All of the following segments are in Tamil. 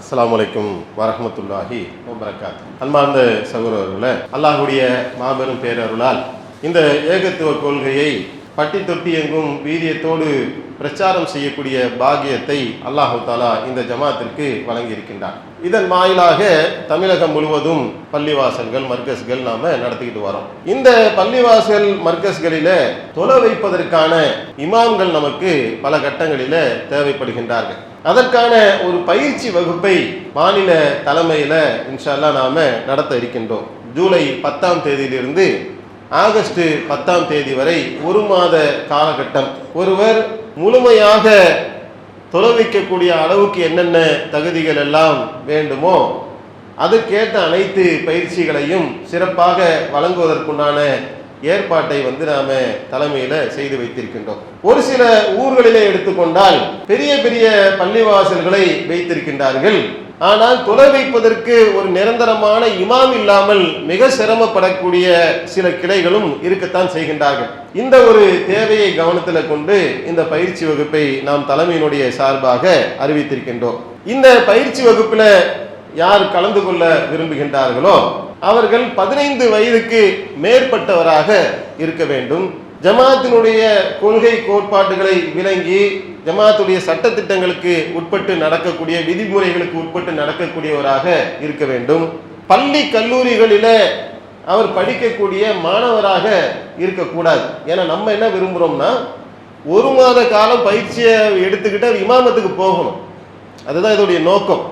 அஸ்லாம் வலைக்கும் வரமத்துல்லாஹி வபரகாத். அன்பார்ந்த சகோதரர்களை அல்லாஹுடைய மாபெரும் பேரருளால் இந்த ஏகத்துவ கொள்கையை பட்டி தொட்டி எங்கும் வீரியத்தோடு பிரச்சாரம் செய்யக்கூடிய பாகியத்தை அல்லாஹு தாலா இந்த ஜமாத்திற்கு வழங்கியிருக்கின்றார் இதன் வாயிலாக தமிழகம் முழுவதும் பள்ளிவாசல்கள் மர்கஸ்கள் நாம நடத்திக்கிட்டு வரோம். இந்த பள்ளிவாசல் மர்கஸ்களில தொலை வைப்பதற்கான இமாம்கள் நமக்கு பல கட்டங்களில தேவைப்படுகின்றார்கள். அதற்கான ஒரு பயிற்சி வகுப்பை மாநில தலைமையில இன்ஷால்லா நாம் நாம நடத்த இருக்கின்றோம். ஜூலை பத்தாம் தேதியிலிருந்து ஆகஸ்ட் பத்தாம் தேதி வரை ஒரு மாத காலகட்டம். ஒருவர் முழுமையாக தொலைவிக்கக்கூடிய அளவுக்கு என்னென்ன தகுதிகள் எல்லாம் வேண்டுமோ அதுக்கேற்ற அனைத்து பயிற்சிகளையும் சிறப்பாக வழங்குவதற்குண்டான ஏற்பாட்டை வந்து நாம தலைமையில செய்து வைத்திருக்கின்றோம். ஒரு சில ஊர்களிலே எடுத்துக்கொண்டால் பெரிய பெரிய பள்ளிவாசல்களை வைத்திருக்கின்றார்கள். ஆனால் தொலை வைப்பதற்கு ஒரு நிரந்தரமான இமாம் இல்லாமல் மிக சிரமப்படக்கூடிய சில கிளைகளும் இருக்கத்தான் செய்கின்றார்கள். இந்த ஒரு தேவையை கவனத்தில் கொண்டு இந்த பயிற்சி வகுப்பை நாம் தலைமையினுடைய சார்பாக அறிவித்திருக்கின்றோம். இந்த பயிற்சி வகுப்பில் யார் கலந்து கொள்ள விரும்புகின்றார்களோ அவர்கள் பதினைந்து வயதுக்கு மேற்பட்டவராக இருக்க வேண்டும். ஜமாத்தினுடைய கொள்கை கோட்பாடுகளை விளங்கி ஜமாத்துடைய சட்டத்திட்டங்களுக்கு உட்பட்டு நடக்கக்கூடிய விதிமுறைகளுக்கு உட்பட்டு நடக்கக்கூடியவராக இருக்க வேண்டும். பள்ளி கல்லூரிகளில் அவர் படிக்கக்கூடிய மாணவராக இருக்கக்கூடாது. ஏன்னா நம்ம என்ன விரும்புகிறோம்னா ஒரு மாத காலம் பயிற்சியை எடுத்துக்கிட்டு அவர் இமாமத்துக்கு போகணும். அதுதான் இதோடைய நோக்கம்.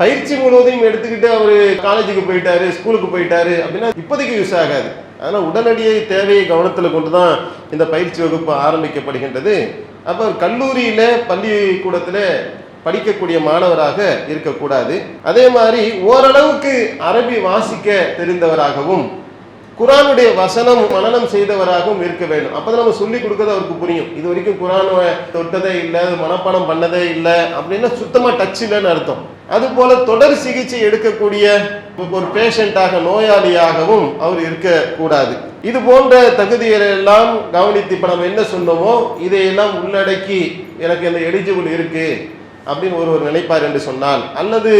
பயிற்சி முழுவதையும் எடுத்துக்கிட்டு அவர் காலேஜுக்கு போயிட்டாரு ஸ்கூலுக்கு போயிட்டாரு அப்படின்னா இப்போதைக்கு யூஸ் ஆகாது. அதனால் உடனடியே தேவையை கவனத்தில் கொண்டு தான் இந்த பயிற்சி வகுப்பு ஆரம்பிக்கப்படுகின்றது. அப்போ கல்லூரியில் பள்ளிக்கூடத்தில் படிக்கக்கூடிய மாணவராக இருக்கக்கூடாது. அதே மாதிரி ஓரளவுக்கு அரபி வாசிக்க தெரிந்தவராகவும் குரானுடைய வசனம் மனநம் செய்தவராகவும் இருக்க வேண்டும். அப்பதான் நம்ம சொல்லி கொடுக்கறது அவருக்கு புரியும். இது வரைக்கும் குரானை தொட்டதே இல்லை மனப்பாடம் பண்ணதே இல்லை அப்படின்னா சுத்தமாக டச் இல்லைன்னு அர்த்தம். அது போல தொடர் சிகிச்சை எடுக்கக்கூடிய ஒரு பேஷண்டாக நோயாளியாகவும் அவர் இருக்கக்கூடாது. இது போன்ற தகுதிகளை எல்லாம் கவனித்து இப்ப நம்ம என்ன சொன்னோமோ இதையெல்லாம் உள்ளடக்கி எனக்கு இந்த எலிஜிபிள் இருக்கு அப்படின்னு ஒரு நினைப்பார் என்று சொன்னால் அல்லது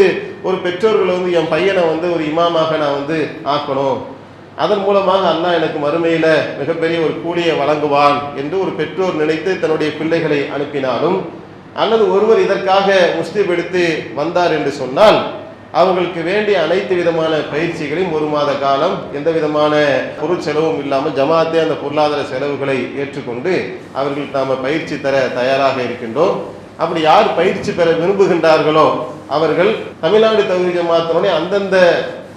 ஒரு பெற்றோர்கள் வந்து என் பையனை வந்து ஒரு இமாமாக நான் வந்து ஆக்கணும். அதன் மூலமாக அண்ணா எனக்கு மறுமையில மிகப்பெரிய ஒரு கூலியை வழங்குவான் என்று ஒரு பெற்றோர் நினைத்து தன்னுடைய பிள்ளைகளை அனுப்பினாலும் அல்லது ஒருவர் இதற்காக முஸ்லிம் எடுத்து வந்தார் என்று சொன்னால் அவங்களுக்கு வேண்டிய அனைத்து விதமான பயிற்சிகளையும் ஒரு மாத காலம் எந்த விதமான பொருள் செலவும் இல்லாமல் ஜமாத்தே அந்த பொருளாதார செலவுகளை ஏற்றுக்கொண்டு அவர்கள் நாம் பயிற்சி தர தயாராக இருக்கின்றோம். அப்படி யார் பயிற்சி பெற விரும்புகின்றார்களோ அவர்கள் தமிழ்நாடு தகுதி ஜமாத்தினுடைய அந்தந்த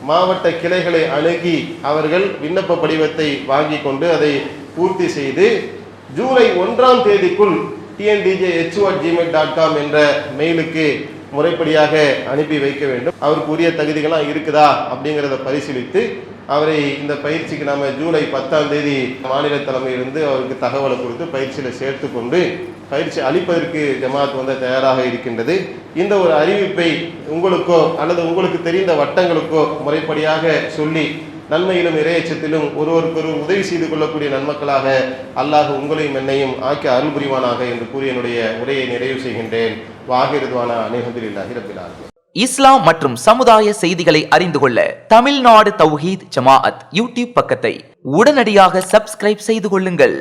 மாவட்ட கிளைகளை அணுகி அவர்கள் விண்ணப்ப படிவத்தை வாங்கி கொண்டு அதை பூர்த்தி செய்து ஜூலை ஒன்றாம் தேதிக்குள் TNTJ HO Gmail dot com என்ற மெயிலுக்கு முறைப்படியாக அனுப்பி வைக்க வேண்டும். அவருக்கு உரிய தகுதிகள்லாம் இருக்குதா அப்படிங்கிறத பரிசீலித்து அவரை இந்த பயிற்சிக்கு நாம ஜூலை பத்தாம் தேதி மாநில தலைமையிலிருந்து அவருக்கு தகவலை கொடுத்து பயிற்சியில் சேர்த்து கொண்டு பயிற்சி அளிப்பதற்கு ஜமாத் வந்து தயாராக இருக்கின்றது. இந்த ஒரு அறிவிப்பை உங்களுக்கோ அல்லது உங்களுக்கு தெரிந்த வட்டங்களுக்கோ முறைப்படியாக சொல்லி நன்மையிலும் இறையச்சத்திலும் ஒருவருக்கொருவர் உதவி செய்து கொள்ளக்கூடிய நன்மக்களாக அல்லாஹ் உங்களையும் என்னையும் ஆக்கி அருள் புரிவானாக என்று கூறி என்னுடைய உரையை நிறைவு செய்கின்றேன். வாகிருதுவானா அனைஹந்தில்லாஹி ரபிலாக இஸ்லாம் மற்றும் சமுதாய செய்திகளை அறிந்து கொள்ள தமிழ்நாடு தௌஹீத் ஜமாஅத் யூடியூப் பக்கத்தை உடனடியாக சப்ஸ்கிரைப் செய்து கொள்ளுங்கள்.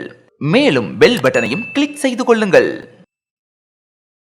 மேலும் பெல் பட்டனையும் கிளிக் செய்து கொள்ளுங்கள்.